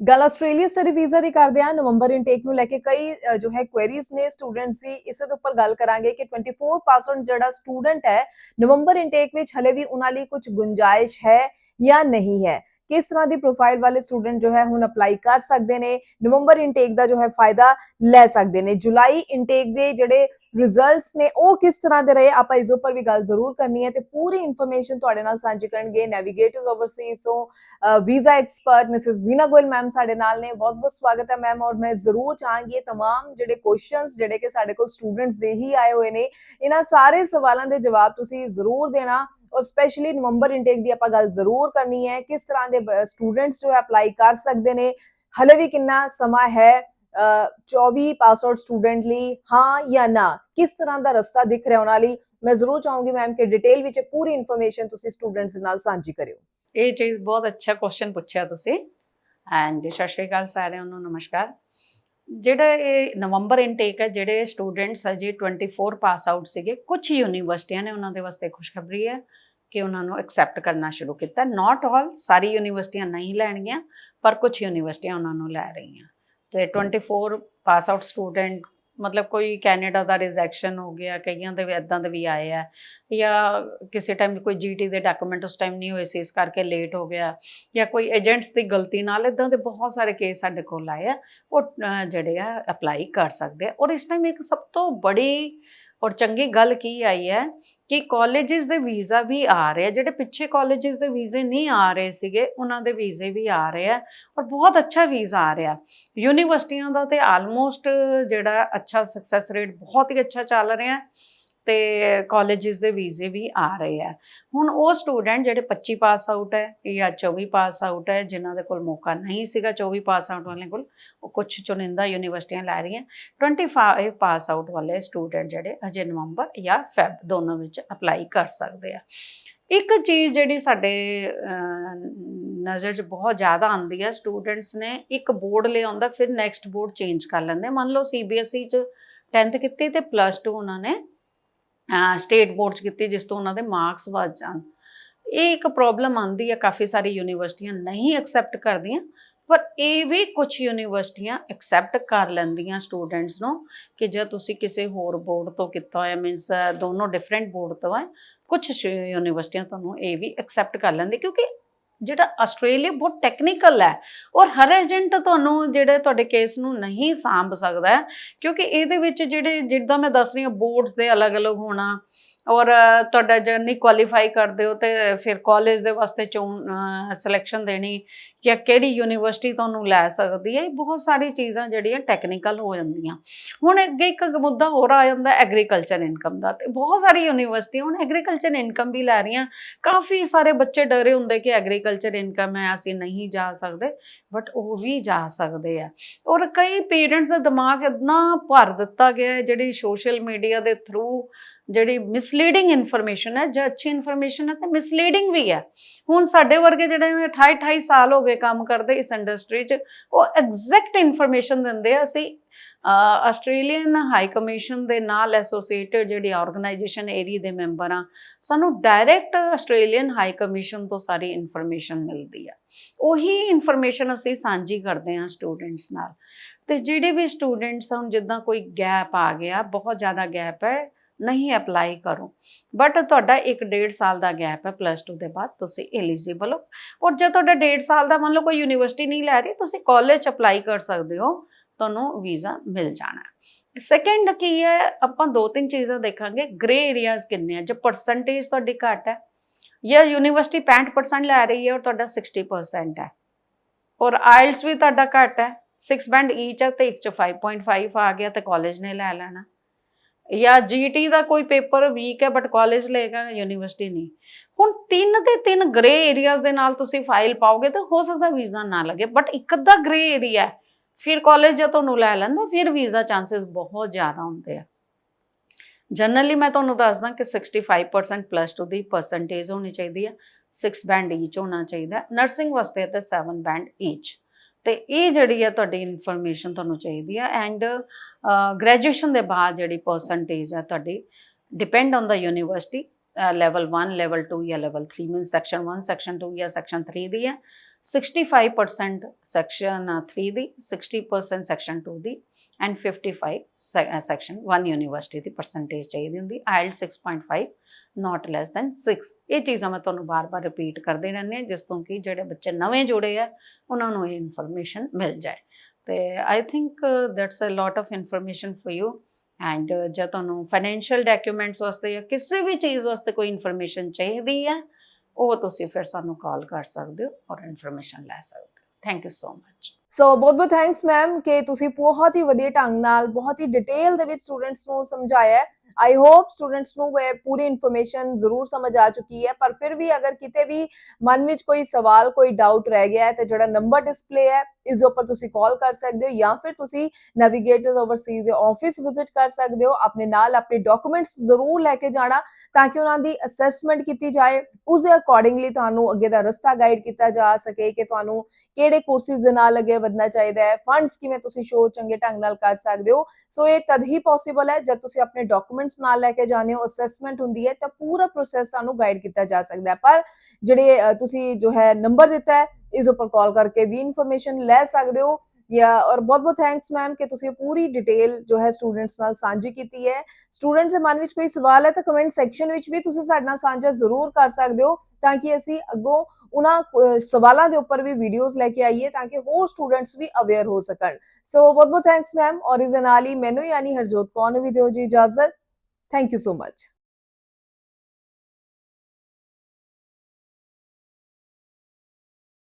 ਗੱਲ Australia study visa ਦੀ ਕਰਦੇ ਆ ਨਵੰਬਰ ਇਨਟੇਕ ਨੂੰ ਲੈ ਕੇ ਕਈ ਜੋ ਹੈ ਕੁਐਰੀਜ਼ ਨੇ ਸਟੂਡੈਂਟਸ ਦੀ, ਇਸੇ ਦੇ ਉੱਪਰ ਗੱਲ ਕਰਾਂਗੇ ਕਿ 24% ਜਿਹੜਾ ਸਟੂਡੈਂਟ ਹੈ, ਨਵੰਬਰ ਇਨਟੇਕ ਵਿੱਚ ਹਲੇ ਵੀ ਉਹਨਾਂ ਲਈ ਕੁਝ ਗੁੰਜਾਇਸ਼ ਹੈ ਜਾਂ ਨਹੀਂ ਹੈ। ਕਿਸ ਤਰ੍ਹਾਂ ਦੀ ਪ੍ਰੋਫਾਈਲ ਵਾਲੇ ਸਟੂਡੈਂਟ ਜੋ ਹੈ ਹੁਣ ਅਪਲਾਈ ਕਰ ਸਕਦੇ ਨੇ ਨਵੰਬਰ ਇਨਟੇਕ ਦਾ ਜੋ ਹੈ ਫਾਇਦਾ ਲੈ ਸਕਦੇ ਨੇ ਜੁਲਾਈ ਇਨਟੇਕ ਦੇ ਜਿਹੜੇ ਰਿਜ਼ਲਟਸ ਨੇ ਉਹ ਕਿਸ ਤਰ੍ਹਾਂ ਦੇ ਰਹੇ ਆਪਾਂ ਇਸ ਉੱਪਰ ਵੀ ਗੱਲ ਜ਼ਰੂਰ ਕਰਨੀ ਹੈ ਤੇ ਪੂਰੀ ਇਨਫੋਰਮੇਸ਼ਨ ਤੁਹਾਡੇ ਨਾਲ ਸਾਂਝੀ ਕਰਨਗੇ ਨੈਵੀਗੇਟਰਸ ਓਵਰਸੀਜ਼ ਤੋਂ visa expert Mrs Veena Goyal ma'am ਸਾਡੇ ਨਾਲ ਨੇ ਬਹੁਤ ਬਹੁਤ ਸਵਾਗਤ ਹੈ ਮੈਮ ਔਰ ਮੈਂ ਜ਼ਰੂਰ ਚਾਹਾਂਗੀ ਇਹ तमाम ਜਿਹੜੇ ਕੁਐਸਚਨਸ ਜਿਹੜੇ ਕਿ ਸਾਡੇ ਕੋਲ ਸਟੂਡੈਂਟਸ ਦੇ ਹੀ ਆਏ ਹੋਏ ਨੇ ਇਹਨਾਂ ਸਾਰੇ ਸਵਾਲਾਂ ਦੇ ਜਵਾਬ ਤੁਸੀਂ ਜ਼ਰੂਰ ਦੇਣਾ ਔਰ ਸਪੈਸ਼ਲੀ ਨਵੰਬਰ ਇਨਟੇਕ ਦੀ ਆਪਾਂ ਗੱਲ ਜ਼ਰੂਰ ਕਰਨੀ ਹੈ ਕਿਸ ਤਰ੍ਹਾਂ ਦੇ ਸਟੂਡੈਂਟਸ ਜੋ ਹੈ ਅਪਲਾਈ ਕਰ ਸਕਦੇ ਨੇ ਹਲੇ ਵੀ ਕਿੰਨਾ ਸਮਾਂ ਹੈ ਅ, 24 ਪਾਸ ਆਊਟ ਸਟੂਡੈਂਟ ਲਈ ਹਾਂ ਜਾਂ ਨਾ ਕਿਸ ਤਰ੍ਹਾਂ ਦਾ ਰਸਤਾ ਦਿਖ ਰਿਹਾ ਉਹਨਾਂ ਲਈ ਮੈਂ ਜ਼ਰੂਰ ਚਾਹੂੰਗੀ ਮੈਮ ਕਿ ਡਿਟੇਲ ਵਿੱਚ ਇਹ ਪੂਰੀ ਇਨਫੋਰਮੇਸ਼ਨ ਤੁਸੀਂ ਸਟੂਡੈਂਟਸ ਦੇ ਨਾਲ ਸਾਂਝੀ ਕਰਿਓ ਇਹ ਚੀਜ਼ ਬਹੁਤ ਅੱਛਾ ਕੁਐਸਚਨ ਪੁੱਛਿਆ ਤੁਸੀਂ ਐਂਡ ਸਤਿ ਸ਼੍ਰੀ ਅਕਾਲ ਸਾਰਿਆਂ ਨੂੰ ਨਮਸਕਾਰ ਜਿਹੜਾ ਇਹ ਨਵੰਬਰ ਇਨਟੇਕ ਹੈ, ਜਿਹੜੇ ਸਟੂਡੈਂਟਸ ਅਜੇ 24 ਪਾਸ ਆਊਟ ਸੀਗੇ ਕੁਝ ਯੂਨੀਵਰਸਿਟੀਆਂ ਨੇ ਉਹਨਾਂ ਦੇ ਵਾਸਤੇ ਖੁਸ਼ਖਬਰੀ ਹੈ ਕਿ ਉਹਨਾਂ ਨੂੰ ਐਕਸੈਪਟ ਕਰਨਾ ਸ਼ੁਰੂ ਕੀਤਾ। ਨਾਟ ਆਲ ਸਾਰੀ ਯੂਨੀਵਰਸਿਟੀਆਂ ਨਹੀਂ ਲੈਣਗੀਆਂ, ਪਰ ਕੁਝ ਯੂਨੀਵਰਸਿਟੀਆਂ ਉਹਨਾਂ ਨੂੰ ਲੈ ਰਹੀਆਂ। ਤੇ 24 ਪਾਸ ਆਊਟ ਸਟੂਡੈਂਟ ਮਤਲਬ ਕੋਈ ਕੈਨੇਡਾ ਦਾ ਰਿਜੈਕਸ਼ਨ ਹੋ ਗਿਆ, ਕਈਆਂ ਦੇ ਇਦਾਂ ਦੇ ਵੀ ਆਏ ਆ, ਜਾਂ ਕਿਸੇ ਟਾਈਮ ਕੋਈ ਜੀਟੀ ਦੇ ਡਾਕੂਮੈਂਟ ਉਸ ਟਾਈਮ ਨਹੀਂ ਹੋਏ ਸੀ, ਇਸ ਕਰਕੇ ਲੇਟ ਹੋ ਗਿਆ, ਜਾਂ ਕੋਈ ਏਜੰਟਸ ਦੀ ਗਲਤੀ ਨਾਲ ਇਦਾਂ ਦੇ ਬਹੁਤ ਸਾਰੇ ਕੇਸ ਸਾਡੇ ਕੋਲ ਆਏ ਆ, ਉਹ ਜਿਹੜੇ ਆ ਅਪਲਾਈ ਕਰ ਸਕਦੇ ਆ, ਔਰ ਇਸ ਟਾਈਮ ਇੱਕ ਸਭ ਤੋਂ ਬੜੀ ਔਰ ਚੰਗੀ ਗੱਲ ਕੀ ਆਈ ਹੈ ਕਿ ਕਾਲਜਸ ਦੇ ਵੀਜ਼ਾ ਵੀ ਆ ਰਹੇ ਆ, ਜਿਹੜੇ ਪਿੱਛੇ ਕਾਲਜਸ ਦੇ ਵੀਜ਼ੇ ਨਹੀਂ ਆ ਰਹੇ ਸੀਗੇ, ਉਹਨਾਂ ਦੇ ਵੀਜ਼ੇ ਵੀ ਆ ਰਹੇ ਆ ਔਰ ਬਹੁਤ ਅੱਛਾ ਵੀਜ਼ਾ ਆ ਰਿਹਾ। ਯੂਨੀਵਰਸਿਟੀਆਂ ਦਾ ਤੇ ਆਲਮੋਸਟ ਜਿਹੜਾ ਅੱਛਾ ਸਕਸੈਸ ਰੇਟ ਬਹੁਤ ਹੀ ਅੱਛਾ ਚੱਲ ਰਿਹਾ। ਤੇ ਕਾਲਜਸ ਦੇ ਵੀਜ਼ੇ ਵੀ ਆ ਰਹੇ ਆ। ਹੁਣ ਉਹ ਸਟੂਡੈਂਟ ਜਿਹੜੇ 25 ਪਾਸ ਆਊਟ ਹੈ ਜਾਂ 24 ਪਾਸ ਆਊਟ ਹੈ, ਜਿਨ੍ਹਾਂ ਦੇ ਕੋਲ ਮੌਕਾ ਨਹੀਂ ਸੀਗਾ 24 ਪਾਸ ਆਊਟ ਵਾਲਿਆਂ ਕੋਲ, ਉਹ ਕੁਝ ਚੁਣਿੰਦਾ ਯੂਨੀਵਰਸਿਟੀਆਂ ਲੈ ਰਹੀਆਂ। 25 ਪਾਸ ਆਊਟ ਵਾਲੇ ਸਟੂਡੈਂਟ ਜਿਹੜੇ ਅਜੇ ਨਵੰਬਰ ਜਾਂ ਫੈਬ ਦੋਨੋਂ ਵਿੱਚ ਅਪਲਾਈ ਕਰ ਸਕਦੇ ਆ। ਇੱਕ ਚੀਜ਼ ਜਿਹੜੀ ਸਾਡੇ ਨਜ਼ਰ 'ਚ ਬਹੁਤ ਜ਼ਿਆਦਾ ਆਉਂਦੀ ਹੈ ਸਟੂਡੈਂਟਸ ਨੇ ਇੱਕ ਬੋਰਡ ਲਿਆਉਂਦਾ, ਫਿਰ ਨੈਕਸਟ ਬੋਰਡ ਚੇਂਜ ਕਰ ਲੈਂਦੇ। ਮੰਨ ਲਓ ਸੀਬੀਐਸਈ 'ਚ 10th ਕੀਤੀ ਤੇ ਪਲੱਸ 2 ਉਹਨਾਂ ਨੇ ਸਟੇਟ ਬੋਰਡ 'ਚ ਕੀਤੀ ਜਿਸ ਤੋਂ ਉਹਨਾਂ ਦੇ ਮਾਰਕਸ ਵੱਧ ਜਾਣ। ਇਹ ਇੱਕ ਪ੍ਰੋਬਲਮ ਆਂਦੀ ਹੈ ਕਾਫੀ ਸਾਰੀ ਯੂਨੀਵਰਸਿਟੀਆਂ ਨਹੀਂ ਐਕਸੈਪਟ ਕਰਦੀਆਂ, ਪਰ ਇਹ ਵੀ ਕੁਝ ਯੂਨੀਵਰਸਿਟੀਆਂ ਐਕਸੈਪਟ ਕਰ ਲੈਂਦੀਆਂ ਸਟੂਡੈਂਟਸ ਨੂੰ ਕਿ ਜੇ ਤੁਸੀਂ ਕਿਸੇ ਹੋਰ ਬੋਰਡ ਤੋਂ ਕੀਤਾ ਹੋਇਆ ਮੀਨਸ ਦੋਨੋਂ ਡਿਫਰੈਂਟ ਬੋਰਡ ਤੋਂ ਹੈ ਕੁਝ ਯੂਨੀਵਰਸਿਟੀਆਂ ਤੁਹਾਨੂੰ ਇਹ ਵੀ ਐਕਸੈਪਟ ਕਰ ਲੈਂਦੀ ਕਿਉਂਕਿ ਜਿਹੜਾ ਆਸਟ੍ਰੇਲੀਆ ਬਹੁਤ ਟੈਕਨੀਕਲ ਹੈ, ਔਰ ਹਰ ਏਜੰਟ ਤੁਹਾਨੂੰ ਜਿਹੜੇ ਤੁਹਾਡੇ ਕੇਸ ਨੂੰ ਨਹੀਂ ਸਾਂਭ ਸਕਦਾ, ਕਿਉਂਕਿ ਇਹਦੇ ਵਿੱਚ ਜਿਹੜੇ, ਜਿੱਦਾਂ ਮੈਂ ਦੱਸ ਰਹੀ ਹਾਂ ਬੋਰਡਸ ਦੇ ਅਲੱਗ-ਅਲੱਗ ਹੋਣਾ ਔਰ ਤੁਹਾਡਾ ਜਰਨੀ ਕੁਆਲੀਫਾਈ ਕਰਦੇ ਹੋ ਤੇ ਫਿਰ ਕਾਲਜ ਦੇ ਵਾਸਤੇ ਚੋਣ ਸਿਲੈਕਸ਼ਨ ਦੇਣੀ ਜਾਂ ਕਿਹੜੀ ਯੂਨੀਵਰਸਿਟੀ ਤੁਹਾਨੂੰ ਲੈ ਸਕਦੀ ਹੈ। ਇਹ ਬਹੁਤ ਸਾਰੀ ਚੀਜ਼ਾਂ ਜਿਹੜੀਆਂ ਟੈਕਨੀਕਲ ਹੋ ਜਾਂਦੀਆਂ। ਹੁਣ ਅੱਗੇ ਇੱਕ ਮੁੱਦਾ ਹੋਰ ਆ ਜਾਂਦਾ ਐਗਰੀਕਲਚਰ ਇਨਕਮ ਦਾ ਤੇ ਬਹੁਤ ਸਾਰੀ ਯੂਨੀਵਰਸਿਟੀ ਹੁਣ ਐਗਰੀਕਲਚਰ ਇਨਕਮ ਵੀ ਲੈ ਰਹੀਆਂ। ਕਾਫੀ ਸਾਰੇ ਬੱਚੇ ਡਰੇ ਹੁੰਦੇ ਕਿ ਐਗਰੀਕਲਚਰ ਇਨਕਮ ਹੈ, ਅਸੀਂ ਨਹੀਂ ਜਾ ਸਕਦੇ। ਬਟ ਉਹ ਵੀ ਜਾ ਸਕਦੇ ਆ। ਔਰ ਕਈ ਪੇਰੈਂਟਸ ਦਾ ਦਿਮਾਗ 'ਚ ਇतना ਭਰ ਦਿੱਤਾ ਗਿਆ ਹੈ, ਜਿਹੜੀ ਸੋਸ਼ਲ ਮੀਡੀਆ ਦੇ ਥਰੂ ਜਿਹੜੀ ਮਿਸਲੀਡਿੰਗ ਇਨਫੋਰਮੇਸ਼ਨ ਹੈ, ਜੇ ਅੱਛੀ ਇਨਫੋਰਮੇਸ਼ਨ ਹੈ ਤਾਂ ਮਿਸਲੀਡਿੰਗ ਵੀ ਹੈ। ਹੁਣ ਸਾਡੇ ਵਰਗੇ ਜਿਹੜੇ ਨੇ 28 28 ਸਾਲ ਹੋ ਗਏ ਕੰਮ ਕਰਦੇ ਇਸ ਇੰਡਸਟਰੀ 'ਚ, ਉਹ ਐਗਜ਼ੈਕਟ ਇਨਫੋਰਮੇਸ਼ਨ ਦਿੰਦੇ ਆ, ਅਸੀਂ ਆਸਟ੍ਰੇਲੀਅਨ ਹਾਈ ਕਮਿਸ਼ਨ ਦੇ ਨਾਲ ਐਸੋਸੀਏਟਡ ਜਿਹੜੀ ਆਰਗੇਨਾਈਜੇਸ਼ਨ ਏਰੀ ਦੇ ਮੈਂਬਰ ਆ ਸਾਨੂੰ ਡਾਇਰੈਕਟ ਆਸਟ੍ਰੇਲੀਅਨ ਹਾਈ ਕਮਿਸ਼ਨ ਤੋਂ ਸਾਰੀ ਇਨਫੋਰਮੇਸ਼ਨ ਮਿਲਦੀ ਆ। ਉਹੀ ਇਨਫੋਰਮੇਸ਼ਨ ਅਸੀਂ ਸਾਂਝੀ ਕਰਦੇ ਹਾਂ ਸਟੂਡੈਂਟਸ ਨਾਲ। ਤੇ ਜਿਹੜੇ ਵੀ ਸਟੂਡੈਂਟਸ ਹੁਣ ਜਿੱਦਾਂ ਕੋਈ ਗੈਪ ਆ ਗਿਆ, ਬਹੁਤ ਜ਼ਿਆਦਾ ਗੈਪ ਹੈ, ਨਹੀਂ ਅਪਲਾਈ ਕਰੋ। ਬਟ ਤੁਹਾਡਾ 1.5 ਸਾਲ ਦਾ ਗੈਪ ਹੈ ਪਲੱਸ 2 ਦੇ ਬਾਅਦ, ਤੁਸੀਂ ਐਲੀਜੀਬਲ ਹੋ। ਔਰ ਜੇ ਤੁਹਾਡਾ 1.5 ਸਾਲ ਦਾ ਮੰਨ ਲਓ ਕੋਈ ਯੂਨੀਵਰਸਿਟੀ ਨਹੀਂ ਲੈ ਰਹੀ, ਤੁਸੀਂ ਕਾਲਜ ਅਪਲਾਈ ਕਰ ਸਕਦੇ ਹੋ। ਤੁਹਾਨੂੰ ਵੀਜ਼ਾ ਮਿਲ ਜਾਣਾ ਹੈ। ਸੈਕੰਡ ਕੀ ਹੈ, ਆਪਾਂ ਦੋ ਤਿੰਨ ਚੀਜ਼ਾਂ ਦੇਖਾਂਗੇ ਗ੍ਰੇ ਏਰੀਆਜ਼ ਕਿੰਨੇ ਆ, ਜੇ ਪਰਸੈਂਟੇਜ ਤੁਹਾਡੀ ਘੱਟ ਹੈ। ਜਾਂ ਯੂਨੀਵਰਸਿਟੀ 65% ਲੈ ਰਹੀ ਹੈ ਔਰ ਤੁਹਾਡਾ 60% ਹੈ। ਔਰ ਆਇਲਸ ਵੀ ਤੁਹਾਡਾ ਘੱਟ ਹੈ 6 ਬੈਂਡ ਈਚ ਹੈ ਤੇ ਇੱਕ ਚ 5.5 ਆ ਗਿਆ ਤੇ ਕਾਲਜ ਨੇ ਲੈ ਲੈਣਾ। ਜਾਂ ਜੀਟੀ ਦਾ ਕੋਈ ਪੇਪਰ ਵੀਕ ਹੈ ਬਟ ਕਾਲਜ ਲਏਗਾ ਯੂਨੀਵਰਸਿਟੀ ਨਹੀਂ। ਹੁਣ ਤਿੰਨ ਦੇ ਤਿੰਨ ਗ੍ਰੇ ਏਰੀਆਜ਼ ਦੇ ਨਾਲ ਤੁਸੀਂ ਫਾਈਲ ਪਾਓਗੇ ਤਾਂ ਹੋ ਸਕਦਾ ਵੀਜ਼ਾ ਨਾ ਲੱਗੇ ਬਟ ਇੱਕ ਅੱਧਾ ਗ੍ਰੇ ਏਰੀਆ ਹੈ ਫਿਰ ਕਾਲਜ ਜੇ ਤੁਹਾਨੂੰ ਲੈ ਲੈਂਦਾ, ਫਿਰ ਵੀਜ਼ਾ ਚਾਂਸਸ ਬਹੁਤ ਜ਼ਿਆਦਾ ਹੁੰਦੇ ਆ। ਜਨਰਲੀ ਮੈਂ ਤੁਹਾਨੂੰ ਦੱਸਦਾ ਕਿ 65% ਪਲੱਸ 2 ਦੀ ਪਰਸੈਂਟੇਜ ਹੋਣੀ ਚਾਹੀਦੀ ਹੈ 6 ਬੈਂਡ ਈਚ ਹੋਣਾ ਚਾਹੀਦਾ ਨਰਸਿੰਗ ਵਾਸਤੇ ਤਾਂ 7 ਬੈਂਡ ਈਚ ਤੇ ਇਹ ਜਿਹੜੀ ਆ ਤੁਹਾਡੀ ਇਨਫੋਰਮੇਸ਼ਨ ਤੁਹਾਨੂੰ ਚਾਹੀਦੀ ਹੈ ਐਂਡ ਗ੍ਰੈਜੂਏਸ਼ਨ ਦੇ ਬਾਅਦ ਜਿਹੜੀ ਪਰਸੈਂਟੇਜ ਆ ਤੁਹਾਡੀ ਡਿਪੈਂਡ ਔਨ ਦਾ ਯੂਨੀਵਰਸਿਟੀ ਲੈਵਲ 1 ਲੈਵਲ 2 ਜਾਂ ਲੈਵਲ 3 ਮੀਨਸ ਸੈਕਸ਼ਨ 1 ਸੈਕਸ਼ਨ 2 ਜਾਂ ਸੈਕਸ਼ਨ 3 ਦੀ ਹੈ। 65% ਸੈਕਸ਼ਨ 3 ਦੀ 60% ਸੈਕਸ਼ਨ 2 ਦੀ ਐਂਡ 55 ਸੈਕਸ਼ਨ 1 ਯੂਨੀਵਰਸਿਟੀ ਦੀ ਪਰਸੈਂਟੇਜ ਚਾਹੀਦੀ ਹੁੰਦੀ। ਆਈਲ 6.5 ਨਾਟ ਲੈਸ ਦੈਨ 6 ਇਹ ਚੀਜ਼ਾਂ ਮੈਂ ਤੁਹਾਨੂੰ ਬਾਰ-ਬਾਰ ਰਿਪੀਟ ਕਰਦੇ ਰਹਿੰਦੇ ਹਾਂ, ਜਿਸ ਤੋਂ ਕਿ ਜਿਹੜੇ ਬੱਚੇ ਨਵੇਂ ਜੁੜੇ ਆ, ਉਹਨਾਂ ਨੂੰ ਇਹ ਇਨਫੋਰਮੇਸ਼ਨ ਮਿਲ ਜਾਏ। ਤੇ I think that's a lot of information for you and uh, ਜੇ ਤੁਹਾਨੂੰ ਫਾਈਨੈਂਸ਼ੀਅਲ ਡਾਕੂਮੈਂਟਸ ਵਾਸਤੇ ਜਾਂ ਕਿਸੇ ਵੀ ਚੀਜ਼ ਵਾਸਤੇ ਕੋਈ ਇਨਫੋਰਮੇਸ਼ਨ ਚਾਹੀਦੀ ਹੈ ਉਹ ਤੁਸੀਂ ਫਿਰ ਸਾਨੂੰ ਕਾਲ ਕਰ ਸਕਦੇ ਹੋ ਔਰ ਇਨਫੋਰਮੇਸ਼ਨ ਲੈ ਸਕਦੇ ਹੋ। Thank you so much so ਬਹੁਤ ਬਹੁਤ ਥੈਂਕਸ ਮੈਮ ਕਿ ਤੁਸੀਂ ਬਹੁਤ ਹੀ ਵਧੀਆ ਢੰਗ ਨਾਲ, ਬਹੁਤ ਹੀ ਡਿਟੇਲ ਦੇ ਵਿੱਚ ਸਟੂਡੈਂਟਸ ਨੂੰ ਸਮਝਾਇਆ। ਆਈ ਹੋਪ ਸਟੂਡੈਂਟਸ ਨੂੰ ਇਹ ਪੂਰੀ ਇਨਫੋਰਮੇਸ਼ਨ ਜ਼ਰੂਰ ਸਮਝ ਆ ਚੁੱਕੀ ਹੈ, ਪਰ ਫਿਰ ਵੀ ਅਗਰ ਕਿਤੇ ਵੀ ਮਨ ਵਿੱਚ ਕੋਈ ਸਵਾਲ, ਕੋਈ ਡਾਊਟ ਰਹਿ ਗਿਆ ਹੈ, ਤੇ ਜਿਹੜਾ ਨੰਬਰ ਡਿਸਪਲੇ ਹੈ ਇਸ ਦੇ ਉੱਪਰ ਤੁਸੀਂ ਕਾਲ ਕਰ ਸਕਦੇ ਹੋ ਜਾਂ ਫਿਰ ਤੁਸੀਂ ਨੈਵੀਗੇਟਰਸ ਓਵਰਸੀਜ਼ ਦੇ ਆਫਿਸ ਵਿਜ਼ਿਟ ਕਰ ਸਕਦੇ ਹੋ, ਆਪਣੇ ਨਾਲ ਆਪਣੇ ਡਾਕੂਮੈਂਟਸ ਜ਼ਰੂਰ ਲੈ ਕੇ ਜਾਣਾ ਤਾਂ ਕਿ ਉਹਨਾਂ ਦੀ ਅਸੈਸਮੈਂਟ ਕੀਤੀ ਜਾਏ, ਉਸ ਦੇ ਅਕੋਰਡਿੰਗਲੀ ਤੁਹਾਨੂੰ ਅੱਗੇ ਦਾ ਰਸਤਾ ਗਾਈਡ ਕੀਤਾ ਜਾ ਸਕੇ ਕਿ ਤੁਹਾਨੂੰ ਕਿਹੜੇ ਕੋਰਸਿਸ ਦੇ ਨਾਲ ਅੱਗੇ ਵਧਣਾ ਚਾਹੀਦਾ ਹੈ ਫੰਡਸ ਕਿਵੇਂ ਤੁਸੀਂ ਸ਼ੋ ਚੰਗੇ ਢੰਗ ਨਾਲ ਕਰ ਸਕਦੇ ਹੋ, ਸੋ ਇਹ ਤਦ ਹੀ ਪੋਸੀਬਲ ਹੈ ਜਦ ਤੁਸੀਂ ਆਪਣੇ ਡਾਕੂਮੈਂਟਸ ਨਾਲ ਲੈ ਕੇ ਜਾਣੇ ਹੋ ਅਸੈਸਮੈਂਟ ਹੁੰਦੀ ਹੈ ਤਾਂ ਪੂਰਾ ਪ੍ਰੋਸੈਸ ਤੁਹਾਨੂੰ ਗਾਈਡ ਕੀਤਾ ਜਾ ਸਕਦਾ ਹੈ। ਪਰ ਜਿਹੜੇ ਤੁਸੀਂ ਜੋ ਹੈ ਨੰਬਰ ਦਿੱਤਾ ਹੈ ਇਸ ਉੱਪਰ ਕਾਲ ਕਰਕੇ ਵੀ ਇਨਫੋਰਮੇਸ਼ਨ ਲੈ ਸਕਦੇ ਹੋ ਜਾਂ ਔਰ ਬਹੁਤ ਬਹੁਤ ਥੈਂਕਸ ਮੈਮ ਕਿ ਤੁਸੀਂ ਇਹ ਪੂਰੀ ਡਿਟੇਲ ਜੋ ਹੈ ਸਟੂਡੈਂਟਸ ਨਾਲ ਸਾਂਝੀ ਕੀਤੀ ਹੈ ਸਟੂਡੈਂਟਸ ਦੇ ਮਨ ਵਿੱਚ ਕੋਈ ਸਵਾਲ ਹੈ ਤਾਂ ਕਮੈਂਟ ਸੈਕਸ਼ਨ ਵਿੱਚ ਵੀ ਤੁਸੀਂ ਸਾਡੇ ਨਾਲ ਸਾਂਝਾ ਜ਼ਰੂਰ ਕਰ ਸਕਦੇ ਹੋ ਤਾਂ ਕਿ ਅਸੀਂ ਅੱਗੋਂ ਉਹਨਾਂ ਅ, ਸਵਾਲਾਂ ਦੇ ਉੱਪਰ ਵੀ ਵੀਡੀਓਜ਼ ਲੈ ਕੇ ਆਈਏ ਤਾਂ ਕਿ ਹੋਰ ਸਟੂਡੈਂਟਸ ਵੀ ਅਵੇਅਰ ਹੋ ਸਕਣ ਸੋ ਬਹੁਤ ਬਹੁਤ ਥੈਂਕਸ ਮੈਮ ਔਰ ਇਸ ਦੇ ਨਾਲ ਹੀ ਮੈਨੂੰ ਯਾਨੀ ਹਰਜੋਤ ਕੌਰ ਨੂੰ ਵੀ ਦਿਓ ਜੀ ਇਜਾਜ਼ਤ ਥੈਂਕ ਯੂ ਸੋ ਮਚ